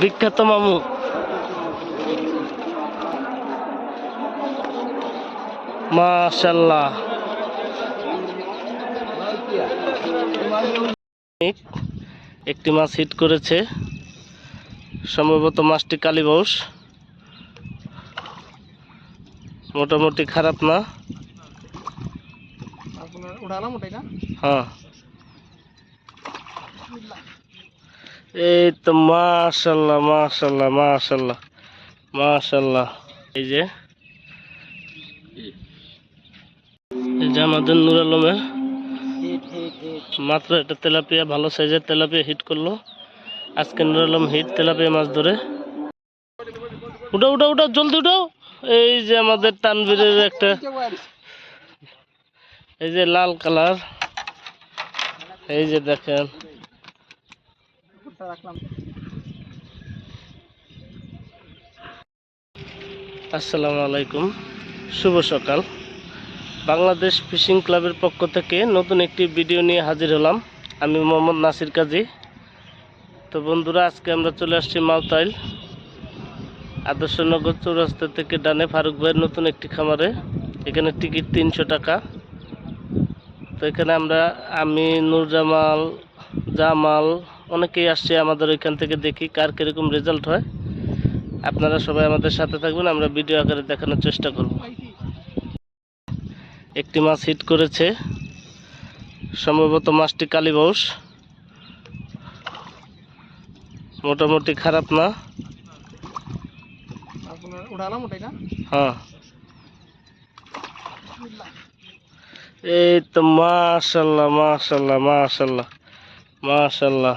বিখ্যাত মামু। মাশাল্লাহ। একটি মাছ হিট করেছে। সম্ভবত মাছটি কালীবাউস মোটামুটি খারাপ না? হ্যাঁ। এই তো মাশাল্লাহ মাশাল্লাহ মাশাল্লাহ মাশাল্লাহ। এই যে এই যে আমাদের নুর আলমের মাত্র একটা তেলাপিয়া, ভালো সাইজের তেলাপিয়া হিট করল। আজকে নুর আলম হিট তেলাপিয়া মাছ ধরে। উঠাও উঠাও উঠাও, জলদি উঠাও। এই যে আমাদের তানবীরের একটা, এই যে লাল কালার। এই যে দেখেন রাখলাম। আসসালামু আলাইকুম, শুভ সকাল। বাংলাদেশ ফিশিং ক্লাবের পক্ষ থেকে নতুন একটি ভিডিও নিয়ে হাজির হলাম। আমি মোহাম্মদ নাসির কাজী। তো বন্ধুরা, আজকে আমরা চলে আসছি মালতাইল আদর্শনগর চৌরাস্তা থেকে ডানে ফারুক ভাইয়ের নতুন একটি খামারে। এখানে টিকিট তিনশো টাকা। তো এখানে আমরা আমি, নূরজামাল, জামাল অনেকেই আসছে আমাদের ওইখান থেকে দেখি কার কীরকম রেজাল্ট হয়। আপনারা সবাই আমাদের সাথে থাকবেন আমরা ভিডিও আকারে দেখানোর চেষ্টা করব। একটি মাছ হিট করেছে সম্ভবত মাছটি কালীবাউস মোটামুটি খারাপ না? হ্যাঁ। এই তো মাশাল্লাহ মাশাল্লাহ মাশাল্লাহ মাশাল্লাহ।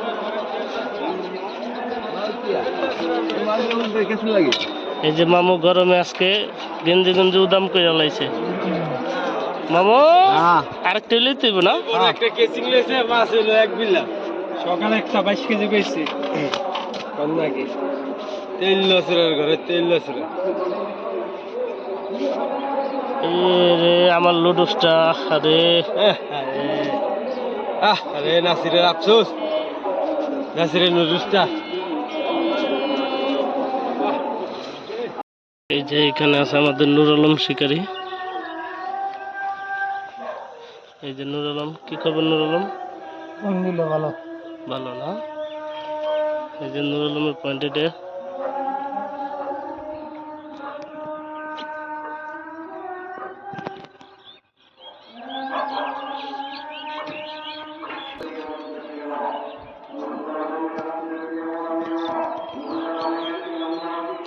এই যে মামু গরমে আজকে গেঞ্জি গেঞ্জি উদাম করে লাইছে। মামু আরেকটা লই তুইব না? একটা কেসিং মাছ হলো এক বিল্লা। সকালে একটা বাইশ কেজি পেয়েছি কোন নাকি তেল লসরের ঘরে তেল লসরে। এ রে আমার লুডুসটা আরে। আহ আরে। নাসিরের আফসোস। নাসিরের নুডুসটা যে এখানে আছে আমাদের নুর আলম শিকারি। এই যে নুর আলম কি খবর নুর আলম? ভালো। ভালো না? এই যে নুর আলমের পয়েন্টেডে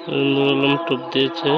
নুর আলম টুপ দিয়েছে।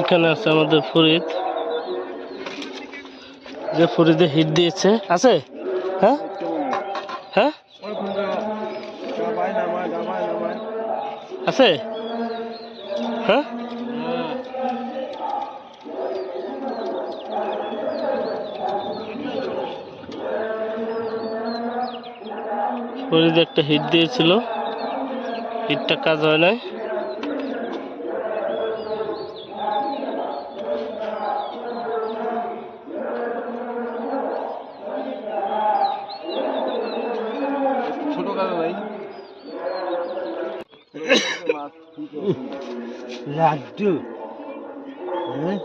এখানে আছে আমাদের ফরিদ। যে ফরিদে হিট দিয়েছে। আছে? হ্যাঁ? হ্যাঁ? আছে? হ্যাঁ? ফরিদ একটা হিট দিয়েছিল। হিটটা কাজ হয় নাই। কাকা ভাই লাড্ডু হ্যাঁ?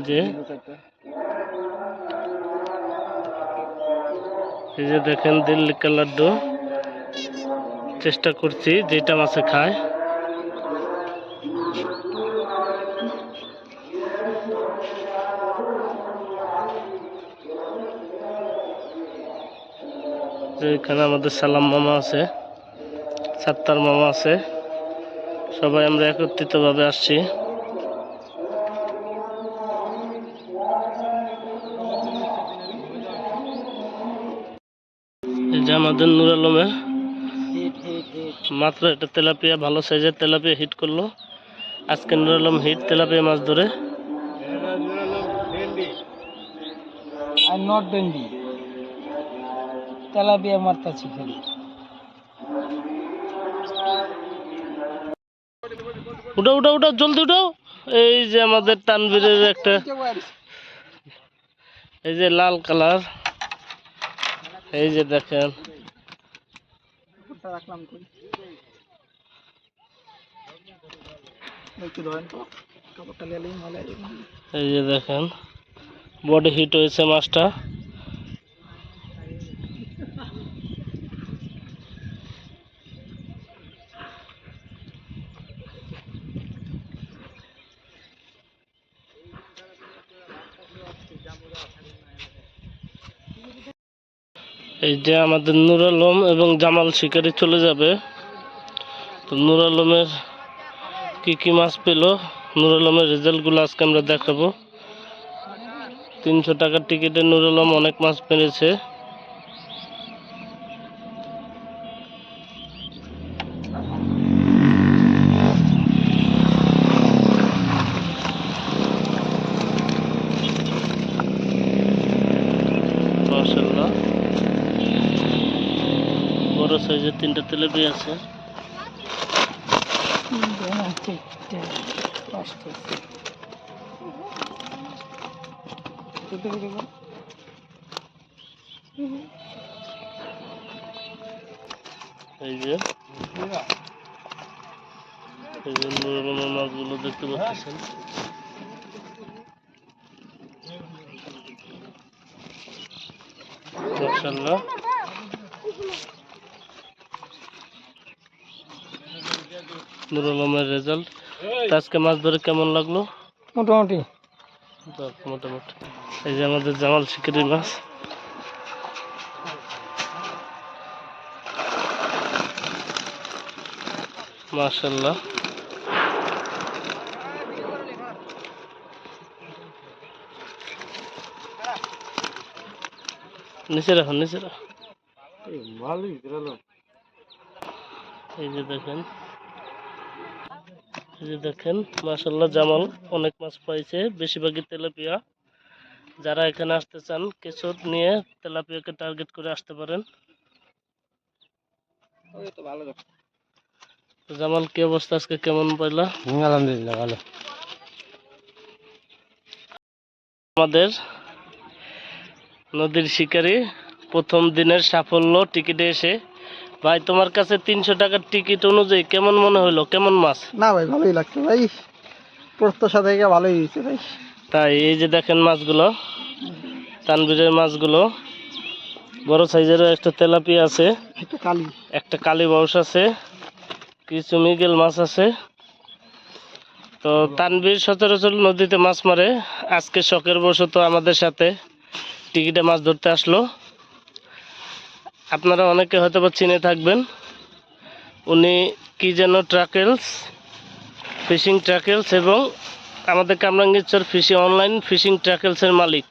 যে। এই যে দেখেন দিল্লি লাড্ডু। চেষ্টা করছি যেটা মাছে খায়। যে এখানে আমাদের সালাম মামা আছে, সাত্তার মামা আছে। সবাই আমরা একত্রিতভাবে আসছি। আমাদের নুর আলমের মাত্র একটা তেলাপিয়া, ভালো সাইজের তেলাপিয়া হিট করল। আজকে নুর আলম হিট তেলাপিয়া মাছ ধরে। নট তেলাপিয়া মারতাছি খালি। উঠো উঠো উঠো, জলদি উঠো। এই যে আমাদের তানবীরের একটা, এই যে লাল কালার। এই যে দেখেন। এই যে দেখেন, বডি হিট হয়েছে মাছটা। এই যে আমাদের নুর আলম এবং জামাল শিকারি চলে যাবে। তো নুর আলমের কী কী মাছ পেল? নুর আলমের রেজাল্টগুলো আজকে আমরা দেখাবো। তিনশো টাকার টিকিটে নুর আলম অনেক মাছ পেরেছে মাশাল্লাহ বড় সাইজের তিনটা তেলেপি আছে এই যে এই যে নুর আলমের মাছগুলো দেখতে পাচ্ছেন মাশাল্লাহ নুর আলমের রেজাল্ট আজকে মাছ ধরে কেমন লাগল? মোটামুটি। মোটামুটি। এই যে আমাদের জামাল শিকারি মাছ। মাশাল্লাহ নিচে রাখুন নিচে রাখুন এই যে দেখেন যে দেখেন মাশাল্লাহ জামাল অনেক মাছ পাইছে বেশিরভাগই তেলাপিয়া। যারা এখানে আসতে চান কেঁচোর নিয়ে তেলাপিয়াকে টার্গেট করে আসতে পারেন। জামাল কি অবস্থা আজকে? কেমন পাইলা? আলহামদুলিল্লাহ ভালো। আমাদের নদীর শিকারি প্রথম দিনের সাফল্য টিকিটে এসে ভাই তোমার কাছে তিনশো টাকার টিকিট অনুযায়ী কেমন মনে হলো? কেমন মাছ? না ভাই ভালোই লাগছে ভাই। প্রত্যাশা থেকে ভালোই হয়েছে ভাই। তাই এই যে দেখেন মাছগুলো তানবীরের মাছগুলো। বড় সাইজেরও একটা তেলাপি আছে একটা কালি। একটা কালী বাউস আছে কিছু মিগেল মাছ আছে। তো তানবীর সচরাচর নদীতে মাছ মারে। আজকে শখের বশত আমাদের সাথে টিকিটে মাছ ধরতে আসলো। আপনারা অনেকে হয়তো বা চিনে থাকবেন। উনি কি যেন ট্রাকেলস, ফিশিং ট্রাকেলস এবং আমাদের কামরাঙ্গীরচর ফিশিং অনলাইন ফিশিং ট্রাকেলসের মালিক।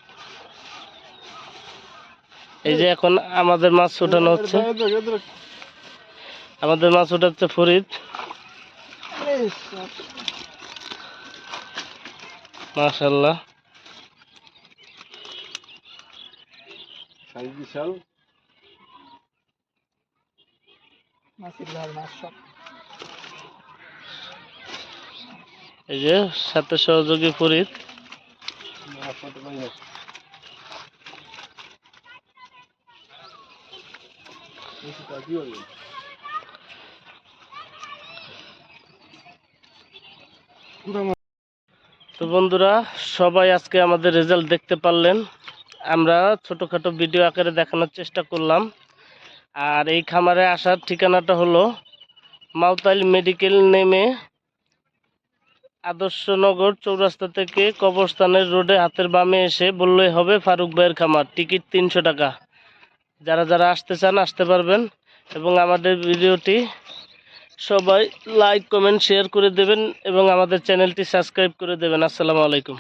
এই যে এখন আমাদের মাছ ওঠানো হচ্ছে। আমাদের মাছ ওঠাচ্ছে ফরিদ। মাশাল্লাহ বিশাল। এই যে সাথে সহযোগী ফরিদ। তো বন্ধুরা, সবাই আজকে আমাদের রেজাল্ট দেখতে পারলেন। আমরা ছোটখাটো ভিডিও আকারে দেখানোর চেষ্টা করলাম। আর এই খামারে আসার ঠিকানাটা হলো মাউতাইল মেডিকেল নেমে আদর্শনগর চৌরাস্তা থেকে কবরস্থানের রোডে হাতের বামে এসে বললেই হবে ফারুক ভাইয়ের খামার। টিকিট তিনশো টাকা। যারা যারা আসতে চান, আসতে পারবেন এবং আমাদের ভিডিওটি সবাই লাইক কমেন্ট শেয়ার করে দেবেন এবং আমাদের চ্যানেলটি সাবস্ক্রাইব করে দেবেন। আসসালামু আলাইকুম।